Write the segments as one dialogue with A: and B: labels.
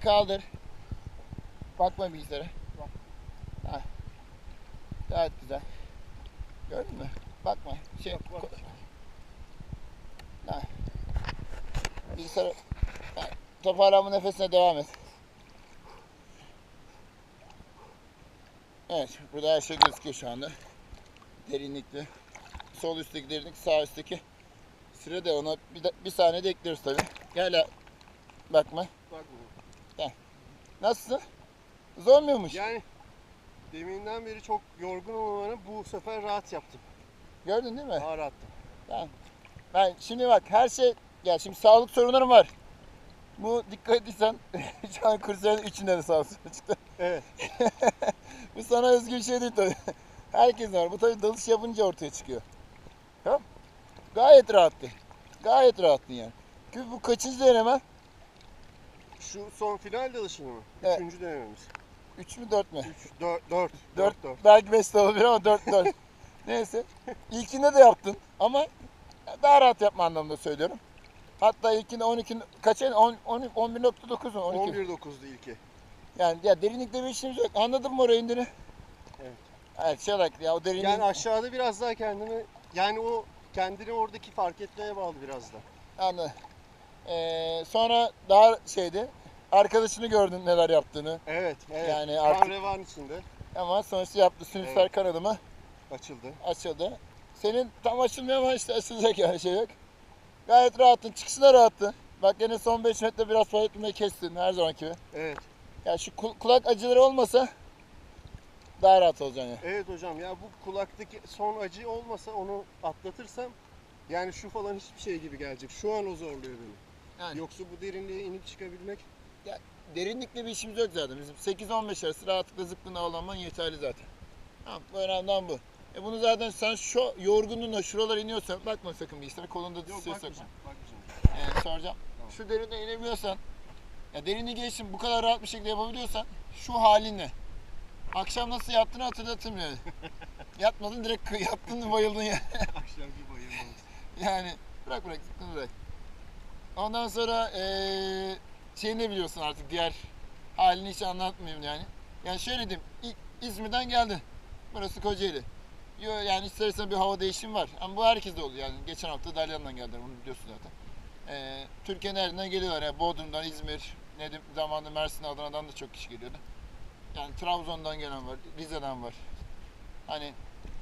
A: kaldır. Bakma bilgisayara.
B: Bak.
A: Ha. Gayet güzel. Gördün mü? Bakma. Şey,
B: Bak, bak.
A: Ha. Bilgisayara Ha, toparlanma nefesine devam et. Evet, burada her şey gözüküyor şu anda. Derinlikli. Sol üstteki derinlik, sağ üstteki süre de ona bir, bir saniye de ekliyoruz tabi. Gel ha.
B: Bak
A: Nasılsın? Zor muymuş?
B: Yani deminden beri çok yorgun olmanı bu sefer rahat yaptım.
A: Gördün değil mi?
B: Daha rahattım.
A: Tamam. Ben şimdi bak her şey ya şimdi sağlık sorunlarım var. Bu dikkat ettiysen şu an kursların içinde de sağ olsun çıktı.
B: Evet.
A: Bu sana özgü bir şey değil tabii. Herkes var. Bu tabii dalış yapınca ortaya çıkıyor. Tamam. Gayet rahattı. Gayet rahattın yani. Çünkü bu kaçıncı deneme?
B: Şu son final dalışını mı?
A: Evet.
B: Üçüncü denememiz.
A: 3 mü 4 mü?
B: Üç, dört, dört.
A: 4
B: dört.
A: belki 5 de olabilir ama 4 4. Neyse. İlkinde de yaptın ama daha rahat yapma anlamında söylüyorum. Hatta ilkinde 12 kaç 10 10 11.9 mu 12.
B: 11.9'du ilki.
A: Yani ya derinlikte bir işimiz yok. Anladın mı orayı indiğini?
B: Evet.
A: Evet şey olarak ya o derinlik
B: Yani aşağıda biraz daha kendini yani o kendini oradaki fark etmeye bağlı biraz da.
A: Anladım. Ee, sonra daha şeydi. Arkadaşını gördün neler yaptığını.
B: Evet, evet.
A: Yani
B: Yani
A: artık-
B: Kan revan içinde
A: Ama sonuçta yaptı. Sinüsler
B: Evet.
A: kanadı
B: açıldı.
A: açıldı. Senin tam açılmıyor ama işte açılacak yani şey yok. Gayet rahattın. Çıkışı da rahattı. Bak yine son 5 metre biraz etmeyi kestin her zamanki gibi.
B: Evet.
A: Ya şu kul- kulak acıları olmasa daha rahat olacaksın yani.
B: Evet hocam ya bu kulaktaki son acı olmasa onu atlatırsam yani şu falan hiçbir şey gibi gelecek. Şu an o zorluyor beni.
A: Yani.
B: Yoksa bu derinliğe inip çıkabilmek
A: Derinlikle bir işimiz yok zaten. Bizim 8-15 arası rahatlıkla zıplığına avlanman yeterli zaten. Tamam, bu önemli olan bu. E bunu zaten sen şu yorgunluğuna şuralara iniyorsan bakma sakın bir işlere kolunda
B: yok
A: suya
B: bakmayacağım.
A: sokma.
B: bakmayacağım.
A: Yani soracağım.
B: Tamam.
A: Şu derine inebiliyorsan ya derini geçtim bu kadar rahat bir şekilde yapabiliyorsan şu halinle akşam nasıl yattığını hatırlatırım yani. Yatmadın direkt kı- yattın bayıldın ya.
B: Akşamki bayılmamız.
A: Yani bırak bırak sıkıntı bırak. Ondan sonra eee şeyini de biliyorsun artık diğer halini hiç anlatmayayım yani. Yani şöyle diyeyim İ- İzmir'den geldin. Burası Kocaeli. Yo, yani istersen bir hava değişimi var. Ama bu herkeste oluyor yani. Geçen hafta Dalyan'dan geldiler bunu biliyorsun zaten. Eee Türkiye'nin nereden geliyorlar yani Bodrum'dan, İzmir, Nedim zamanında Mersin, Adana'dan da çok kişi geliyordu. Yani Trabzon'dan gelen var, Rize'den var. Hani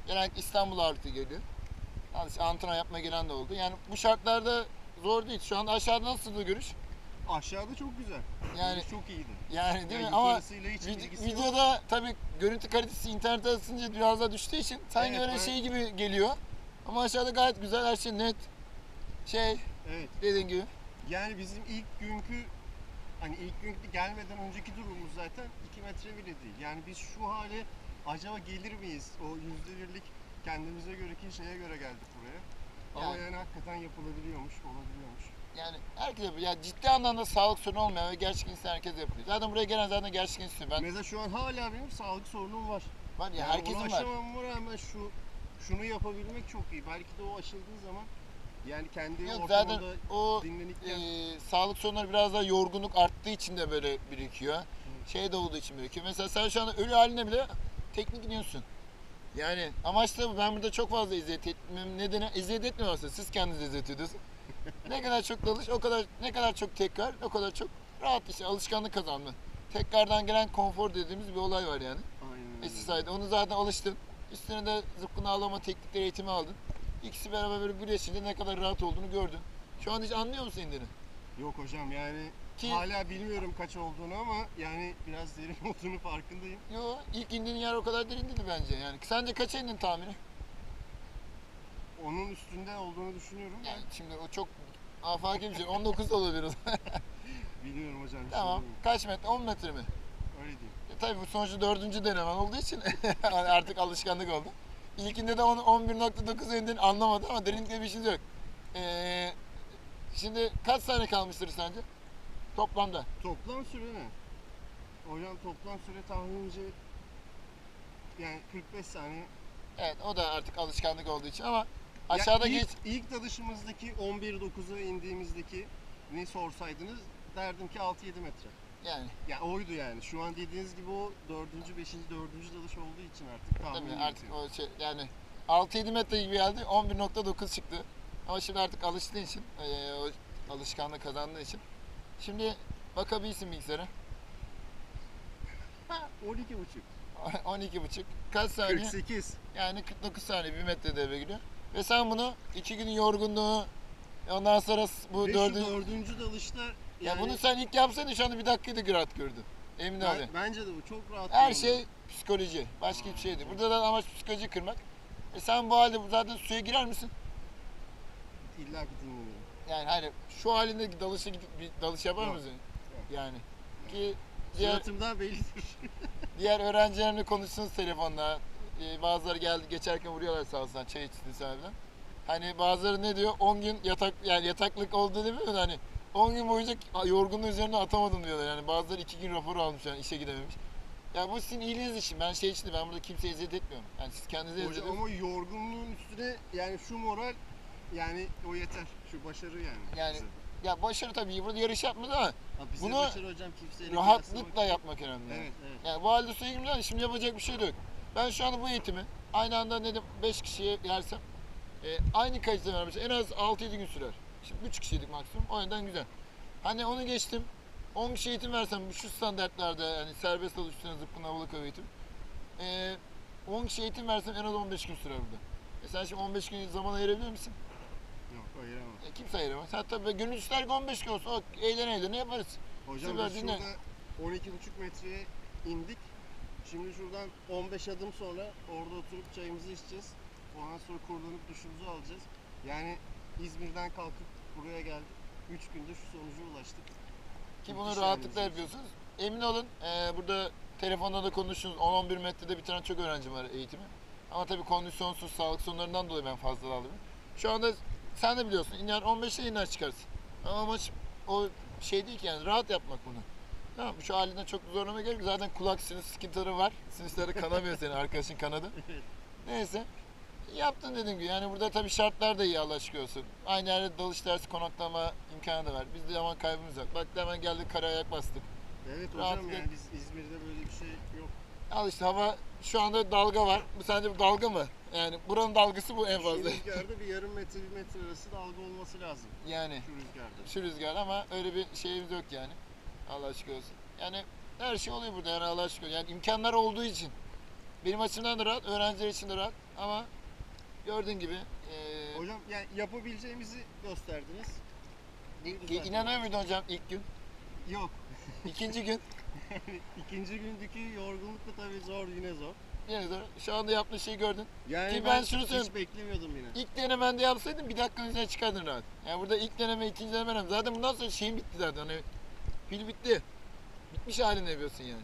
A: genellikle İstanbul ağırlıklı geliyor. İşte antrenman yapmaya gelen de oldu. Yani bu şartlarda zor değil. Şu anda aşağıda nasıldı görüş?
B: Aşağıda çok güzel.
A: Yani
B: Görüş çok iyiydi.
A: yani değil mi? Ama
B: yukarısıyla hiç
A: vid-
B: ilgisi yok.
A: videoda tabii görüntü kalitesi internete atınca biraz daha düştüğü için sanki
B: Evet,
A: öyle
B: evet.
A: şey gibi geliyor. Ama aşağıda gayet güzel her şey net. Şey
B: Evet.
A: dediğin gibi.
B: Yani bizim ilk günkü hani ilk günkü gelmeden önceki durumumuz zaten 2 metre bile değil. Yani biz şu hale acaba gelir miyiz? O yüzde birlik kendimize göre ki şeye göre geldik buraya. Ama
A: Yani.
B: yani hakikaten yapılabiliyormuş, olabiliyormuş.
A: Yani herkes yapıyor. Ya ciddi anlamda sağlık sorunu olmayan ve gerçek insan herkes yapıyor. Zaten buraya gelen zaten gerçek insan. Ben
B: Mesela şu an hala benim sağlık sorunum var.
A: var ya
B: Yani
A: herkesin var.
B: aşamama rağmen şu şunu yapabilmek çok iyi. Belki de o aşıldığı zaman yani kendi
A: Yok, zaten
B: ortamında
A: o
B: dinlenikken
A: e, sağlık sorunları biraz daha yorgunluk arttığı için de böyle birikiyor. Şey de olduğu için birikiyor. Mesela sen şu anda ölü haline bile teknik iniyorsun. Yani amaç da bu. Ben burada çok fazla eziyet etmem nedeni eziyet etmiyorum aslında. Siz kendiniz eziyet ediyorsunuz. ne kadar çok dalış, o kadar ne kadar çok tekrar, o kadar çok rahat işte alışkanlık kazanma. Tekrardan gelen konfor dediğimiz bir olay var yani.
B: aynen
A: sayede. Onu zaten alıştın. Üstüne de zıpkın ağlama teknikleri eğitimi aldın. İkisi beraber böyle birleşince ne kadar rahat olduğunu gördün. Şu an hiç anlıyor musun indiğini?
B: Yok hocam yani
A: Ki-
B: hala bilmiyorum kaç olduğunu ama yani biraz derin olduğunu farkındayım.
A: Yo ilk indiğin yer o kadar derin değildi bence yani. Sence kaça indin tahmini?
B: Onun üstünde olduğunu düşünüyorum.
A: Yani şimdi o çok afaki bir şey. 19 da olabilir o zaman.
B: Biliyorum hocam.
A: tamam.
B: bilmiyorum.
A: Kaç metre? 10 metre mi?
B: Öyle diyeyim.
A: E, tabii bu sonuçta dördüncü denemen olduğu için hani artık alışkanlık oldu. İlkinde de 10 11.9 indin anlamadı ama derinlikle bir işiniz yok. Ee, şimdi kaç saniye kalmıştır sence? Toplamda.
B: Toplam süre ne? Hocam toplam süre tahminimce yani 45 saniye.
A: Evet o da artık alışkanlık olduğu için ama aşağıda
B: ilk,
A: geç
B: ilk dalışımızdaki 11.9'a indiğimizdeki ne sorsaydınız derdim ki 6-7 metre. yani. Ya oydu yani. Şu an dediğiniz gibi o dördüncü, beşinci, dördüncü dalış olduğu için artık tahmin
A: tabii artık o şey yani 6-7 metre gibi geldi 11.9 çıktı. Ama şimdi artık alıştığı için, eee, o alışkanlığı kazandığı için. Şimdi bakabilirsin bilgisayara.
B: Ha, 12 buçuk.
A: 12.5 kaç saniye?
B: 48.
A: Yani 49 saniye 1 metre devre giriyor. Ve sen bunu 2 günün yorgunluğu ondan sonra bu
B: Ve
A: dördüncü...
B: dördüncü dalışta
A: Ya
B: yani
A: bunu sen ilk yapsaydın şu anda bir dakikada rahat gördün. Emin
B: ben- bence de bu çok rahat. bir
A: Her şey psikoloji. Başka hiçbir şey değil. Burada da amaç psikoloji kırmak. E sen bu halde zaten suya girer misin?
B: İlla ki.
A: Yani hani şu halinde dalışa gidip bir dalış yapar
B: Yok.
A: mısın? Yani ki diğer
B: Suratımdan bellidir.
A: diğer öğrencilerimle konuşsunuz telefonla. Ee, bazıları geldi geçerken vuruyorlar sağ olsun çay içti sahibden. Hani bazıları ne diyor? 10 gün yatak yani yataklık oldu değil mi? Hani 10 gün boyunca yorgunluğun üzerine atamadım diyorlar. Yani bazıları 2 gün raporu almış yani işe gidememiş. Ya bu sizin iyiliğiniz için. Ben şey için de ben burada kimseye eziyet etmiyorum. Yani siz kendinize eziyet
B: Hocam ama yorgunluğun üstüne yani şu moral yani o yeter. Şu başarı yani.
A: Yani
B: bize.
A: Ya başarı tabii burada yarış yapmıyoruz ama
B: Ha, bize
A: bunu
B: başarı hocam kimseyle
A: rahatlıkla
B: kıyaslamak-
A: yapmak önemli.
B: Evet evet.
A: Yani bu halde suya girmeden şimdi yapacak bir şey de yok. Ben şu anda bu eğitimi aynı anda dedim 5 kişiye yersem e, aynı kalitede vermiş. En az 6-7 gün sürer. Şimdi 3 kişiydik maksimum. O yüzden güzel. Hani onu geçtim. 10 kişi eğitim versem şu standartlarda yani serbest dalış üstüne zıpkın havalı kova eğitim. E, 10 kişi eğitim versem en az 15 gün sürer burada. E sen şimdi 15 gün zaman ayırabilir misin?
B: Yok ayıramam.
A: E, kimse ayıramaz. Hatta böyle gönül ister ki 15 gün olsun. O, eğlene eğlene yaparız.
B: Hocam
A: Süper,
B: biz
A: dinle.
B: şurada 12,5 metreye indik. Şimdi şuradan 15 adım sonra orada oturup çayımızı içeceğiz. Ondan sonra kurulanıp duşumuzu alacağız. Yani İzmir'den kalkıp buraya geldik. 3 günde şu sonuca ulaştık.
A: Ki bunu
B: Müthiş
A: rahatlıkla
B: yani.
A: yapıyorsunuz. Emin olun e, burada telefonda da konuşuyoruz. 10-11 metrede bitiren çok öğrencim var eğitimi. Ama tabii kondisyonsuz, sağlık sorunlarından dolayı ben fazla alıyorum. Şu anda sen de biliyorsun iner 15'e iner çıkarsın. Ama amaç o şey değil ki yani rahat yapmak bunu. Tamam şu halinden çok zorlama gerek yok. Zaten kulak sinüs sıkıntıları var. Sinüsleri kanamıyor senin arkadaşın kanadı. Neyse. Yaptın dediğim gibi. Yani burada tabii şartlar da iyi Allah aşkına olsun. Aynı yerde dalış dersi konaklama imkanı da var. Bizde zaman kaybımız yok. Bak hemen geldik karaya ayak bastık.
B: Evet
A: Rahat
B: hocam yani biz İzmir'de böyle bir şey yok.
A: Al işte hava şu anda dalga var. Bu sence bir dalga mı? Yani buranın dalgası bu en
B: Şu
A: fazla.
B: rüzgarda bir yarım metre bir metre arası dalga olması lazım.
A: Yani
B: Şu rüzgarda.
A: şu rüzgar ama öyle bir şeyimiz yok yani. Allah aşkına olsun. Yani her şey oluyor burada yani Allah aşkına. Yani imkanlar olduğu için. Benim açımdan da rahat, öğrenciler için de rahat ama gördüğün gibi eee
B: Hocam yani yapabileceğimizi gösterdiniz.
A: Ki
B: zaten.
A: inanıyor muydun hocam ilk gün?
B: Yok.
A: İkinci gün
B: İkinci gündeki yorgunluk da tabii zor yine zor.
A: Yine de şu anda yaptığın şeyi gördün.
B: Yani
A: Ki
B: ben,
A: ben şunu söyleyeyim.
B: hiç beklemiyordum yine.
A: İlk denemende yapsaydın bir dakikanın üzerine çıkardın rahat. Yani burada ilk deneme, ikinci deneme önemli. Zaten bundan sonra şeyin bitti zaten. Hani pil bitti. Bitmiş halinde yapıyorsun yani.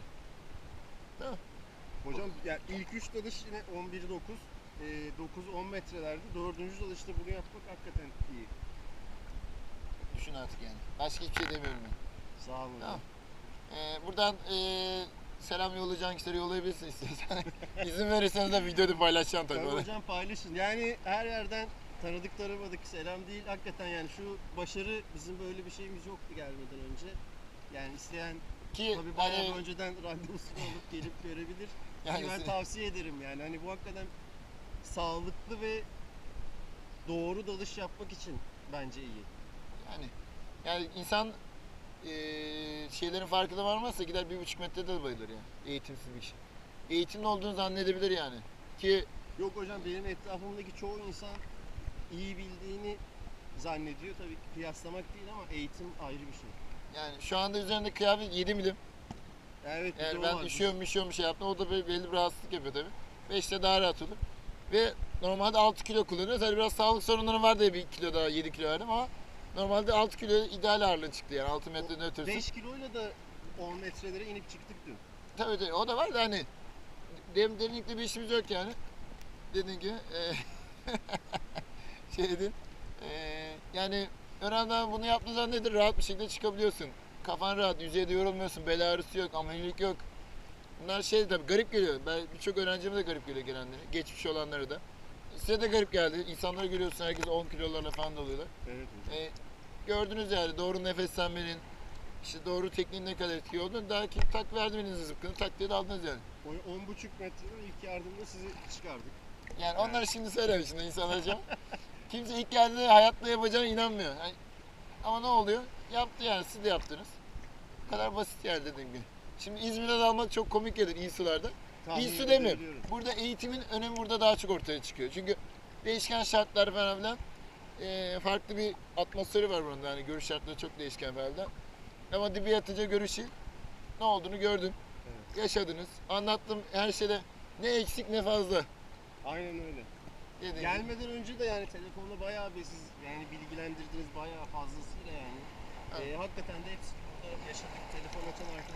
B: Hocam yani ilk üç dalış yine 11-9. E, 9-10 metrelerde. Dördüncü dalışta bunu yapmak hakikaten iyi.
A: Düşün artık yani. Başka hiçbir şey demiyorum ben.
B: Sağ olun. hocam.
A: Tamam. Ee, buradan ee, selam yollayacağın kişileri yollayabilirsin istiyorsan. İzin verirseniz de videoda paylaşacağım tabii.
B: Tabii hocam paylaşın. Yani her yerden tanıdık tanımadık selam değil. Hakikaten yani şu başarı bizim böyle bir şeyimiz yoktu gelmeden önce. Yani isteyen
A: Ki
B: tabii bayağı
A: hani,
B: önceden randevusunu alıp gelip görebilir.
A: yani,
B: ben tavsiye ederim yani. Hani bu hakikaten sağlıklı ve doğru dalış yapmak için bence iyi.
A: yani, yani insan ee, şeylerin farkına varmazsa gider bir buçuk metrede de bayılır yani. Eğitimsiz bir kişi. Eğitimli olduğunu zannedebilir yani. Ki
B: Yok hocam benim etrafımdaki çoğu insan iyi bildiğini zannediyor. Tabii ki kıyaslamak değil ama eğitim ayrı bir şey.
A: yani şu anda üzerinde kıyafet 7 milim.
B: Evet bir de
A: Yani
B: o
A: ben
B: var.
A: üşüyorum üşüyorum şey yaptım. O da böyle belli bir rahatsızlık yapıyor tabii. 5'te daha rahat olur. Ve normalde 6 kilo kullanıyoruz. Hani biraz sağlık sorunları var diye bir kilo daha 7 kilo verdim ama normalde 6 kilo ideal ağırlığı çıktı yani 6 metreden ötürüsü.
B: 5 kiloyla da 10 metrelere inip çıktık dün.
A: Tabii tabii o da var da hani dem derinlikli bir işimiz yok yani. Dediğin gibi eee şey dedin. eee, yani önemli bunu yaptığın zaman nedir? Rahat bir şekilde çıkabiliyorsun. Kafan rahat, yüzeyde yorulmuyorsun, bel ağrısı yok, amelilik yok. Bunlar şey tabii garip geliyor. Ben birçok öğrencime de garip geliyor gelenleri. Geçmiş olanları da. Size de garip geldi. İnsanları görüyorsun herkes 10 kilolarla falan doluyorlar.
B: Evet hocam.
A: E, gördünüz yani doğru nefeslenmenin, işte doğru tekniğin ne kadar etkili olduğunu daha ki tak verdim elinize zıpkını tak diye de aldınız yani.
B: O 10,5 metreden ilk yardımda sizi çıkardık.
A: Yani onları şimdi söyleme şimdi insanlar için. Kimse ilk geldiğinde hayatta yapacağına inanmıyor. Yani- ama ne oluyor? Yaptı yani siz de yaptınız. Bu kadar basit yani dediğim gibi. Şimdi İzmir'de dalmak çok komik gelir iyi sularda.
B: Tahmin
A: İyi su demiyorum. Burada eğitimin önemi burada daha çok ortaya çıkıyor. Çünkü değişken şartlar falan filan eee, farklı bir atmosferi var bunun. Yani görüş şartları çok değişken falan filan. Ama dibe yatınca görüşü ne olduğunu gördün. Yaşadınız. Anlattım her şeyde ne eksik ne fazla.
B: Aynen öyle.
A: Dediğim gibi.
B: Gelmeden önce de yani telefonda bayağı bir siz yani bilgilendirdiniz bayağı fazlasıyla yani. Ee, hakikaten de hepsi burada yaşadık. Telefon açan arkadaşlar